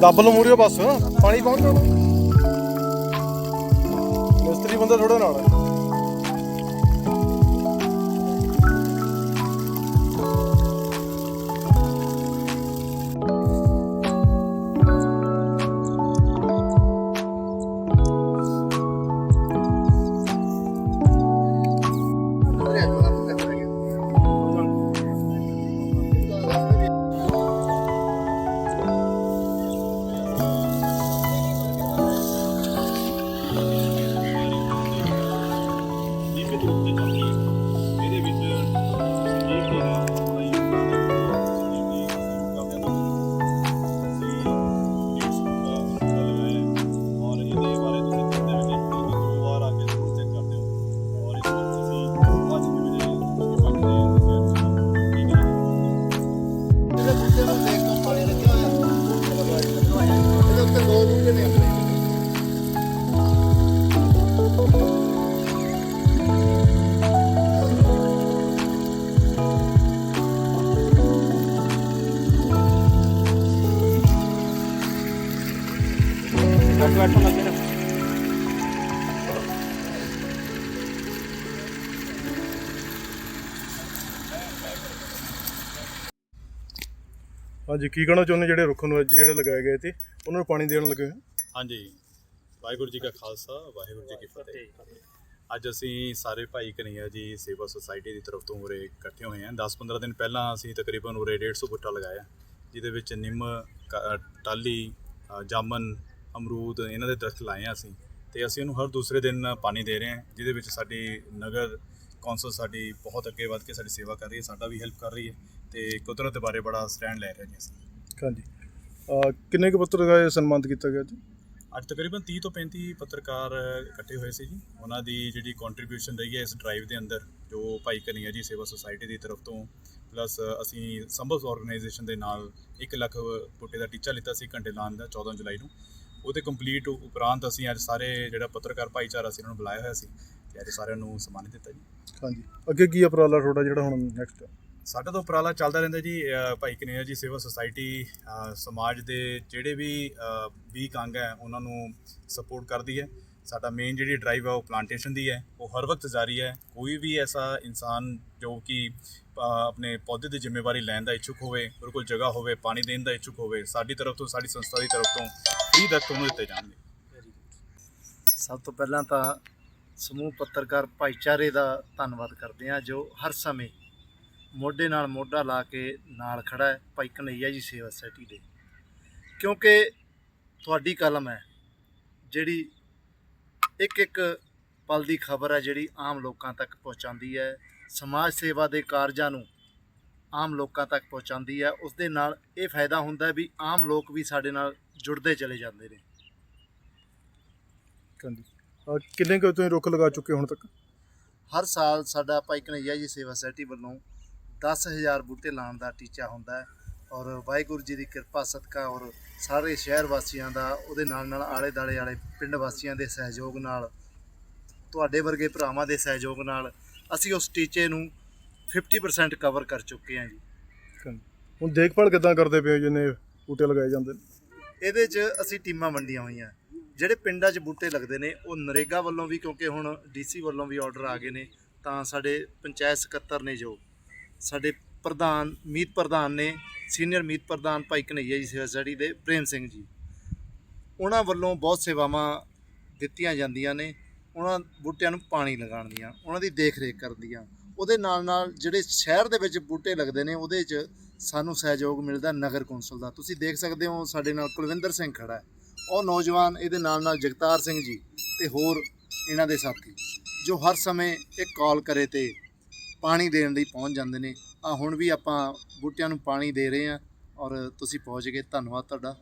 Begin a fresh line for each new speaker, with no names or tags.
ਦੱਬ ਲਓ ਮੂਰੇ ਬਸ ਪਾਣੀ ਪਹੁੰਚੋ ਮਿਸਤਰੀ ਬੰਦਾ ਥੋੜਾ ਨਾਲ ਹੈ।
ਬੈਠ ਬੈਠੋ ਲੱਗੇ ਨਾ।
ਹਾਂਜੀ ਕੀ ਕਹਿਣਾ ਚਾਹੁੰਦੇ ਜਿਹੜੇ ਰੁੱਖ ਨੂੰ ਅੱਜ ਜਿਹੜੇ ਲਗਾਏ ਗਏ ਤੇ? ਉਹਨਾਂ ਨੂੰ ਪਾਣੀ ਦੇਣ ਲੱਗੇ?
ਹਾਂਜੀ। ਵਾਹਿਗੁਰੂ ਜੀ ਕਾ ਖਾਲਸਾ ਵਾਹਿਗੁਰੂ ਜੀ ਕੀ ਫਤਿਹ। ਅੱਜ ਅਸੀਂ ਸਾਰੇ ਭਾਈ ਕਨਈਆ ਜੀ ਸੇਵਾ ਸੁਸਾਇਟੀ ਦੀ ਤਰਫ ਤੋਂ ਉਰੇ ਇਕੱਠੇ ਹੋਏ ਹਾਂ। 10-15 ਦਿਨ ਪਹਿਲਾਂ ਅਸੀਂ ਤਕਰੀਬਨ ਉਰੇ 150 ਬੂਟਾ ਲਗਾਇਆ ਜਿਹਦੇ ਵਿੱਚ ਨਿੰਮ ਅ, ਜਾਮਨ ਅਮਰੂਦ ਇਹਨਾਂ ਦੇ ਦਰਖਤ ਲਾਏ ਹਾਂ ਅਸੀਂ ਤੇ ਅਸੀਂ ਉਹਨੂੰ ਹਰ ਦੂਸਰੇ ਦਿਨ ਪਾਣੀ ਦੇ ਰਹੇ ਹਾਂ ਜਿਹਦੇ ਵਿੱਚ ਸਾਡੀ ਨਗਰ ਕੌਂਸਲ ਸਾਡੀ ਬਹੁਤ ਅੱਗੇ ਵੱਧ ਕੇ ਸਾਡੀ ਸੇਵਾ ਕਰ ਰਹੀ ਹੈ ਸਾਡਾ ਵੀ ਹੈਲਪ ਕਰ ਰਹੀ ਹੈ ਤੇ ਕੁਦਰਤ ਦੇ ਬਾਰੇ ਬੜਾ ਸਟੈਂਡ ਲੈ ਰਹੇ ਜੀ ਅਸੀਂ।
ਹਾਂਜੀ। ਕਿੰਨੇ ਕੁ ਪੱਤਰਕਾਰ ਸਨਮਾਨਿਤ ਕੀਤਾ ਗਿਆ ਜੀ?
ਅੱਜ ਤਕਰੀਬਨ 30 ਤੋਂ 35 ਪੱਤਰਕਾਰ ਇਕੱਠੇ ਹੋਏ ਸੀ ਜੀ। ਉਹਨਾਂ ਦੀ ਜਿਹੜੀ ਕੰਟਰੀਬਿਊਸ਼ਨ ਰਹੀ ਹੈ ਇਸ ਡਰਾਈਵ ਦੇ ਅੰਦਰ ਜੋ ਭਾਈ ਕਨਈਆ ਜੀ ਸੇਵਾ ਸੁਸਾਇਟੀ ਦੀ ਤਰਫ ਤੋਂ ਪਲੱਸ ਅਸੀਂ ਸੰਭਵ ਆਰਗੇਨਾਈਜੇਸ਼ਨ ਦੇ ਨਾਲ 1 ਲੱਖ ਬੂਟੇ ਦਾ ਟੀਚਾ ਲਿੱਤਾ ਸੀ ਘੰਟੇ ਲਾਉਣ ਦਾ 14 ਜੁਲਾਈ ਨੂੰ। ਉਹਦੇ ਕੰਪਲੀਟ ਉਪਰੰਤ ਅਸੀਂ ਅੱਜ ਸਾਰੇ ਜਿਹੜਾ ਪੱਤਰਕਾਰ ਭਾਈਚਾਰਾ ਸੀ ਉਹਨਾਂ ਨੂੰ ਬੁਲਾਇਆ ਹੋਇਆ ਸੀ ਤੇ ਅੱਜ ਸਾਰਿਆਂ ਨੂੰ ਸਨਮਾਨਿਤ ਦਿੱਤਾ ਜੀ।
ਹਾਂਜੀ। ਅੱਗੇ ਕੀ ਉਪਰਾਲਾ ਤੁਹਾਡਾ ਜਿਹੜਾ ਹੁਣ ਨੈਕਸਟ
ਸਾਡਾ ਤਾਂ ਉਪਰਾਲਾ ਚੱਲਦਾ ਰਹਿੰਦਾ ਜੀ ਭਾਈ ਕਨਈਆ ਜੀ ਸੇਵਾ ਸੁਸਾਇਟੀ ਸਮਾਜ ਦੇ ਜਿਹੜੇ ਵੀ ਵੀਕ ਅੰਗ ਹੈ ਉਹਨਾਂ ਨੂੰ ਸਪੋਰਟ ਕਰਦੀ ਹੈ। ਸਾਡਾ ਮੇਨ ਜਿਹੜੀ ਡਰਾਈਵ ਹੈ ਉਹ ਪਲਾਂਟੇਸ਼ਨ ਦੀ ਹੈ। ਉਹ ਹਰ ਵਕਤ ਜਾਰੀ ਹੈ। ਕੋਈ ਵੀ ਐਸਾ ਇਨਸਾਨ ਜੋ ਕਿ ਆਪਣੇ ਪੌਦੇ ਦੀ ਜ਼ਿੰਮੇਵਾਰੀ ਲੈਣ ਦਾ ਇੱਛੁਕ ਹੋਵੇ ਉਹਦੇ ਕੋਲ ਜਗ੍ਹਾ ਹੋਵੇ ਪਾਣੀ ਦੇਣ ਦਾ ਇੱਛੁਕ ਹੋਵੇ ਸਾਡੀ ਤਰਫ ਤੋਂ ਸਾਡੀ ਸੰਸਥਾ ਦੀ ਤਰਫ ਤੋਂ ਫ੍ਰੀ ਦਾ ਉਹਨੂੰ ਦਿੱਤੇ ਜਾਣਗੇ।
ਸਭ ਤੋਂ ਪਹਿਲਾਂ ਤਾਂ ਸਮੂਹ ਪੱਤਰਕਾਰ ਭਾਈਚਾਰੇ ਦਾ ਧੰਨਵਾਦ ਕਰਦੇ ਹਾਂ, ਜੋ ਹਰ ਸਮੇਂ ਮੋਢੇ ਨਾਲ ਮੋਢਾ ਲਾ ਕੇ ਨਾਲ ਖੜਾ ਹੈ, ਭਾਈ ਕਨਈਆ ਜੀ ਸੇਵਾ ਸੁਸਾਇਟੀ ਦੇ। ਕਿਉਂਕਿ ਤੁਹਾਡੀ ਕਲਮ ਹੈ, ਜਿਹੜੀ ਇੱਕ ਇੱਕ ਪਲ ਦੀ ਖਬਰ ਹੈ, ਜਿਹੜੀ ਆਮ ਲੋਕਾਂ ਤੱਕ ਪਹੁੰਚਾਉਂਦੀ ਹੈ। ਸਮਾਜ ਸੇਵਾ ਦੇ ਕਾਰਜਾਂ ਨੂੰ ਆਮ ਲੋਕਾਂ ਤੱਕ ਪਹੁੰਚਾਉਂਦੀ ਹੈ ਉਸ ਦੇ ਨਾਲ ਇਹ ਫਾਇਦਾ ਹੁੰਦਾ ਵੀ ਆਮ ਲੋਕ ਵੀ ਸਾਡੇ ਨਾਲ ਜੁੜਦੇ ਚਲੇ ਜਾਂਦੇ ਨੇ।
ਹਾਂਜੀ। ਅਹ ਕਿੰਨੇ ਕੁ ਤੁਸੀਂ ਰੁੱਖ ਲਗਾ ਚੁੱਕੇ ਹੁਣ ਤੱਕ?
ਹਰ ਸਾਲ ਸਾਡਾ ਭਾਈ ਕਨਈਆ ਜੀ ਸੇਵਾ ਸੁਸਾਇਟੀ ਵੱਲੋਂ 10000 ਬੂਟੇ ਲਾਉਣ ਦਾ ਟੀਚਾ ਹੁੰਦਾ ਹੈ ਔਰ ਵਾਹਿਗੁਰੂ ਜੀ ਦੀ ਕਿਰਪਾ ਸਦਕਾ ਔਰ ਸਾਰੇ ਸ਼ਹਿਰ ਵਾਸੀਆਂ ਦਾ ਉਹਦੇ ਨਾਲ ਨਾਲ ਆਲੇ ਦਾਲੇ ਵਾਲੇ ਪਿੰਡ ਵਾਸੀਆਂ ਦੇ ਸਹਿਯੋਗ ਨਾਲ ਤੁਹਾਡੇ ਵਰਗੇ ਭਰਾਵਾਂ ਦੇ ਸਹਿਯੋਗ ਨਾਲ ਅਸੀਂ ਉਸ ਟੀਚੇ ਨੂੰ 50% ਕਵਰ ਕਰ ਚੁੱਕੇ ਹਾਂ ਜੀ।
ਹੁਣ ਦੇਖਭਾਲ ਕਿਦਾਂ ਕਰਦੇ ਪਏ ਹੋ ਜਿੰਨੇ ਬੂਟੇ ਲਗਾਏ ਜਾਂਦੇ ਨੇ?
ਇਹਦੇ 'ਚ ਅਸੀਂ ਟੀਮਾਂ ਵੰਡੀਆਂ ਹੋਈਆਂ। ਜਿਹੜੇ ਪਿੰਡਾਂ 'ਚ ਬੂਟੇ ਲੱਗਦੇ ਨੇ ਉਹ ਨਰੇਗਾ ਵੱਲੋਂ ਵੀ ਕਿਉਂਕਿ ਹੁਣ ਡੀਸੀ ਵੱਲੋਂ ਵੀ ਆਰਡਰ ਆ ਗਏ ਨੇ ਤਾਂ ਸਾਡੇ ਪੰਚਾਇਤ ਸਕੱਤਰ ਨੇ ਜੋ ਸਾਡੇ ਪ੍ਰਧਾਨ ਮੀਤ ਪ੍ਰਧਾਨ ਨੇ ਸੀਨੀਅਰ ਮੀਤ ਪ੍ਰਧਾਨ ਭਾਈ ਕਨਈਆ ਜੀ ਸੇਵਾ ਸੋਸਾਇਟੀ ਦੇ ਪ੍ਰੇਮ ਸਿੰਘ ਜੀ। ਉਹਨਾਂ ਵੱਲੋਂ ਬਹੁਤ ਸੇਵਾਵਾਂ ਦਿੱਤੀਆਂ ਜਾਂਦੀਆਂ ਨੇ ਉਹਨਾਂ ਬੂਟਿਆਂ ਨੂੰ ਪਾਣੀ ਲਗਾਉਣ ਦੀਆਂ ਉਹਨਾਂ ਦੀ ਦੇਖ ਰੇਖ ਕਰਨ ਦੀਆਂ। ਉਹਦੇ ਨਾਲ ਨਾਲ ਜਿਹੜੇ ਸ਼ਹਿਰ ਦੇ ਵਿੱਚ ਬੂਟੇ ਲੱਗਦੇ ਨੇ, ਉਹਦੇ 'ਚ ਸਾਨੂੰ ਸਹਿਯੋਗ ਮਿਲਦਾ ਨਗਰ ਕੌਂਸਲ ਦਾ। ਤੁਸੀਂ ਦੇਖ ਸਕਦੇ ਹੋ, ਸਾਡੇ ਨਾਲ ਕੁਲਵਿੰਦਰ ਸਿੰਘ ਖੜਾ ਹੈ। ਉਹ ਨੌਜਵਾਨ ਇਹਦੇ ਨਾਲ ਨਾਲ ਜਗਤਾਰ ਸਿੰਘ ਜੀ ਤੇ ਹੋਰ ਇਹਨਾਂ ਦੇ ਸਾਥੀ, ਜੋ ਹਰ ਸਮੇਂ ਇੱਕ ਕਾਲ ਕਰੇ ਤੇ ਪਾਣੀ ਦੇਣ ਲਈ ਪਹੁੰਚ ਜਾਂਦੇ ਨੇ। ਆ ਹੁਣ ਵੀ ਆਪਾਂ ਬੂਟਿਆਂ ਨੂੰ ਪਾਣੀ ਦੇ ਰਹੇ ਹਾਂ ਔਰ ਤੁਸੀਂ ਪਹੁੰਚ ਗਏ। ਧੰਨਵਾਦ ਤੁਹਾਡਾ।